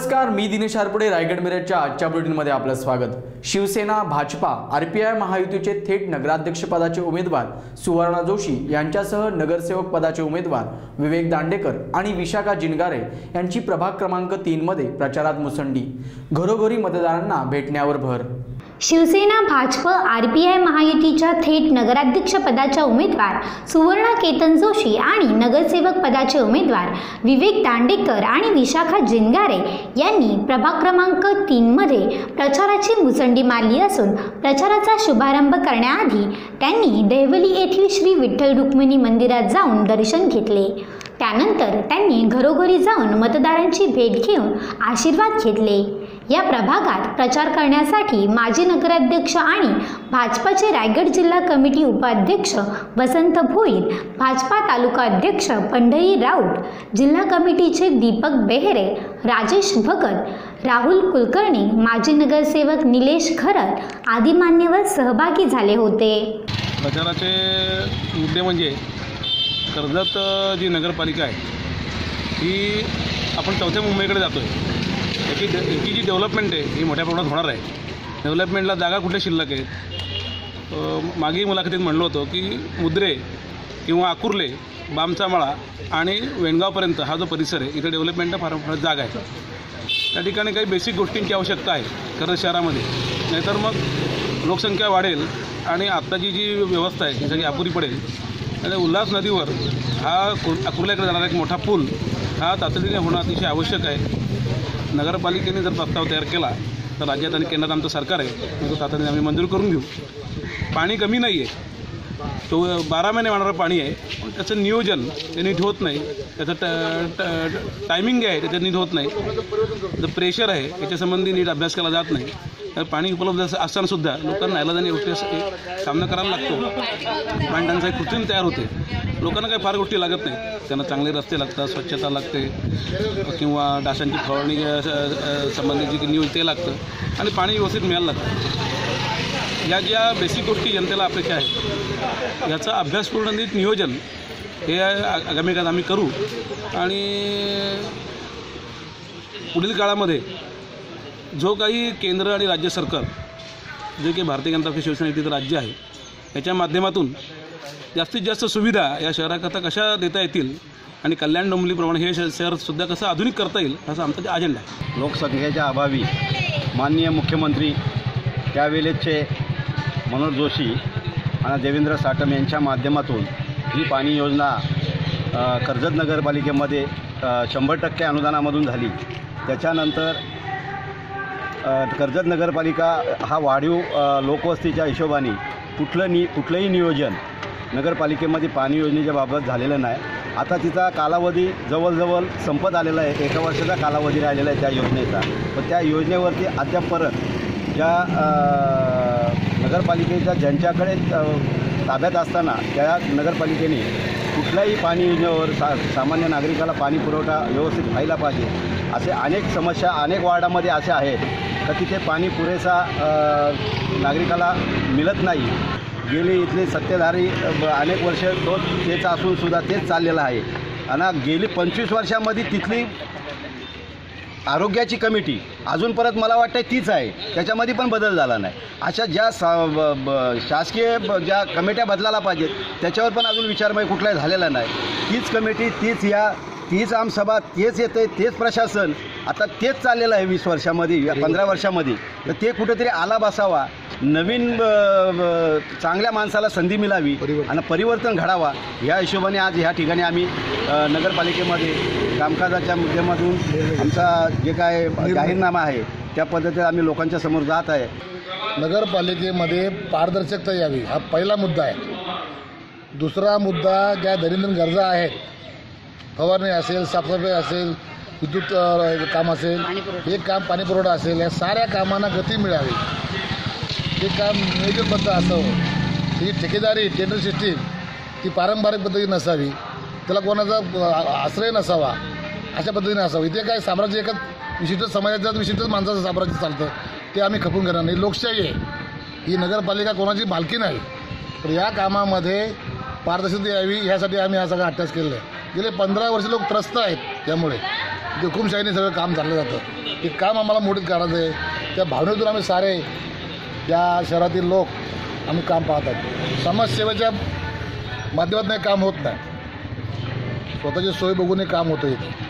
नमस्कार मी दिनेश आरपुडे रायगड मिरजच्या आजच्या बुलेटिनमध्ये आपलं स्वागत. Shiv Sena Bhajapa R P I महायुतीचे थेट नगराध्यक्षपदाचे उमेदवार सुवर्णा जोशी यांच्यासह नगरसेवक पदाचे उमेदवार विवेक दांडेकर आणि विशाखा जिनगारे यांची प्रभाग क्रमांक तीनमध्ये प्रचारात मुसंडी. घरोघरी मतदारांना भेटण्यावर भर Shiv Sena Bhajap R P I महायुतीच्या थेट नगराध्यक्ष पदाच्या उमेदवार सुवर्णा केतन जोशी आणि नगरसेवक पदाचे उमेदवार विवेक दांडेकर आणि विशाखा जिनगारे यांनी प्रभाग क्रमांक तीनमध्ये प्रचाराची मुसंडी मारली असून प्रचाराचा शुभारंभ करण्याआधी त्यांनी देवली येथील श्री विठ्ठल रुक्मिणी मंदिरात जाऊन दर्शन घेतले. त्यानंतर त्यांनी घरोघरी जाऊन मतदारांची भेट घेऊन आशीर्वाद घेतले. या प्रभागात प्रचार करण्यासाठी माजी नगराध्यक्ष आणि भाजपाचे रायगड जिल्हा कमिटी उपाध्यक्ष वसंत भोईर भाजपा तालुका अध्यक्ष पंढरी राऊत जिल्हा कमिटीचे दीपक बेहरे राजेश भगत राहुल कुलकर्णी माजी नगरसेवक निलेश खरत आदी मान्यवर सहभागी झाले होते. प्रचाराचे मुद्दे म्हणजे कर्जत जी नगरपालिका आहे ही आपण चौथ्या मुंबईकडे जातो आहे याची डे याची जी डेव्हलपमेंट आहे ही मोठ्या प्रमाणात होणार आहे. डेव्हलपमेंटला जागा कुठल्या शिल्लक आहेत अ, मागील मुलाखतीत म्हणलो होतो की मुद्रे किंवा आकुर्ले बामचा मळा आणि वेणगावपर्यंत हा जो परिसर आहे इथे डेव्हलपमेंटला फार फार जागा आहे. त्या ठिकाणी काही बेसिक गोष्टींची आवश्यकता आहे खरं शहरामध्ये. नाहीतर मग लोकसंख्या वाढेल आणि आत्ताची जी व्यवस्था आहे ती सगळी अपुरी पडेल आणि उल्हास नदीवर हा कु अकुर्ल्याकडे जाणारा एक मोठा पूल हा तातडीने होणं अतिशय आवश्यक आहे. नगरपालिकेने जर प्रस्ताव तयार केला तर राज्यात आणि केंद्रात आमचं सरकार आहे. मग तो तातडीने आम्ही मंजूर करून घेऊ. पाणी कमी नाही आहे तो बारा महिने वाढणारं पाणी आहे. पण त्याचं नियोजन ते नीट होत नाही. त्याचं ट ट टायमिंग आहे त्याचं नीट होत नाही. जर प्रेशर आहे. याच्यासंबंधी नीट अभ्यास केला जात नाही. तर पाणी उपलब्ध असतानासुद्धा लोकांना नाईलाजाने गोष्टी सामना करायला लागतो. पाणी टंचाई कृत्रिम तयार होते. लोकांना काही फार गोष्टी लागत नाही त्यांना चांगले रस्ते लागतात स्वच्छता लागते किंवा डासांची फवारणी संबंधित जे न्यूज ते लागतं. आणि पाणी व्यवस्थित मिळायला लागतं. या ज्या बेसिक गोष्टी जनतेला अपेक्षा आहेत याचा अभ्यासपूर्ण नीट नियोजन हे आ- आगामी काळात आम्ही करू. आणि पुढील काळामध्ये जो काही केंद्र आणि राज्य सरकार जे काही भारतीय जनता पक्ष शिवसेना युतीचं राज्य आहे याच्या माध्यमातून जास्तीत जास्त सुविधा या शहराकरता कशा देता येतील आणि कल्याण डोंबलीप्रमाणे हे शहर शहरसुद्धा कसं आधुनिक करता येईल असा आमचा अजेंडा आहे. लोकसंख्येच्या अभावी माननीय मुख्यमंत्री त्यावेळेचे मनोज जोशी आणि देवेंद्र साटम यांच्या माध्यमातून ही पाणी योजना कर्जत नगरपालिकेमध्ये शंभर टक्के अनुदानामधून झाली. त्याच्यानंतर कर्जत नगरपालिका हा वाढीव लोकवस्तीच्या हिशोबाने कुठलं नि कुठलंही नियोजन नगरपालिकेमध्ये पाणी योजनेच्या बाबत झालेलं नाही. आता तिचा कालावधी जवळजवळ संपत आलेला आहे. एका वर्षाचा कालावधी राहिलेला आहे त्या योजनेचा. पण त्या योजनेवरती अद्याप परत ज्या नगरपालिकेच्या ज्यांच्याकडे ताब्यात असताना त्या नगरपालिकेने कुठल्याही पाणी योजनेवर सा सामान्य नागरिकाला पाणी पुरवठा व्यवस्थित व्हायला पाहिजे असे अनेक समस्या अनेक वार्डामध्ये अशा आहेत. तर तिथे पाणी पुरेसा नागरिकाला मिळत नाही. गेली इथले सत्तेधारी ब- अनेक वर्ष तो तेच असूनसुद्धा तेच चाललेलं आहे. आणि गेली पंचवीस वर्षामध्ये तिथली आरोग्याची कमिटी अजून परत मला वाटतं तीच आहे. त्याच्यामध्ये पण बदल झाला नाही. अशा ज्या सा ब- ब- शासकीय ब- ज्या कमिट्या बदलायला पाहिजेत त्याच्यावर पण अजून विचारमय कुठलाही झालेला नाही. तीच कमिटी तीच या तीच आमसभा तेच येते तेच प्रशासन. आता तेच चाललेलं आहे वीस वर्षामध्ये या पंधरा वर्षामध्ये. तर ते कुठेतरी आला बसावा. नवीन चांगल्या माणसाला संधी मिळावी आणि परिवर्तन घडावा. या हिशोबाने आज ह्या ठिकाणी आम्ही नगरपालिकेमध्ये कामकाजाच्या माध्यमातून आमचा जे काय जाहीरनामा आहे त्या पद्धतीने आम्ही लोकांच्या समोर जात आहे. नगरपालिकेमध्ये पारदर्शकता यावी. हा पहिला मुद्दा आहे. दुसरा मुद्दा ज्या दैनंदिन गरजा आहेत फवारणी असेल साफसफाई असेल विद्युत काम असेल हे काम पाणीपुरवठा असेल या साऱ्या कामांना गती मिळावी. हे काम नियोजनबद्ध असावं. ही ठेकेदारी टेंडर सिस्टीम ती पारंपरिक पद्धतीने नसावी. त्याला कोणाचा आश्रय नसावा. अशा पद्धतीने असावं. इथे काय साम्राज्य एकच विशिष्ट समाजाचं विशिष्ट माणसाचं साम्राज्य चालतं. ते आम्ही खपून घेणार नाही. लोकशाही आहे. ही नगरपालिका कोणाची मालकी नाही. तर या कामामध्ये पारदर्शकता यावी ह्यासाठी आम्ही हा सगळा अभ्यास केलेला आहे. गेले पंधरा वर्ष लोक त्रस्त आहेत त्यामुळे. हुकुमशाहीने सगळं काम चाललं जातं. ते काम आम्हाला मोठीत काढायचं आहे. त्या भावनेतून आम्ही सारे या शहरातील लोक आम्ही काम पाहतात. समाजसेवेच्या माध्यमातून काम होत नाही. स्वतःची सोय बघूनही काम होतं इथे.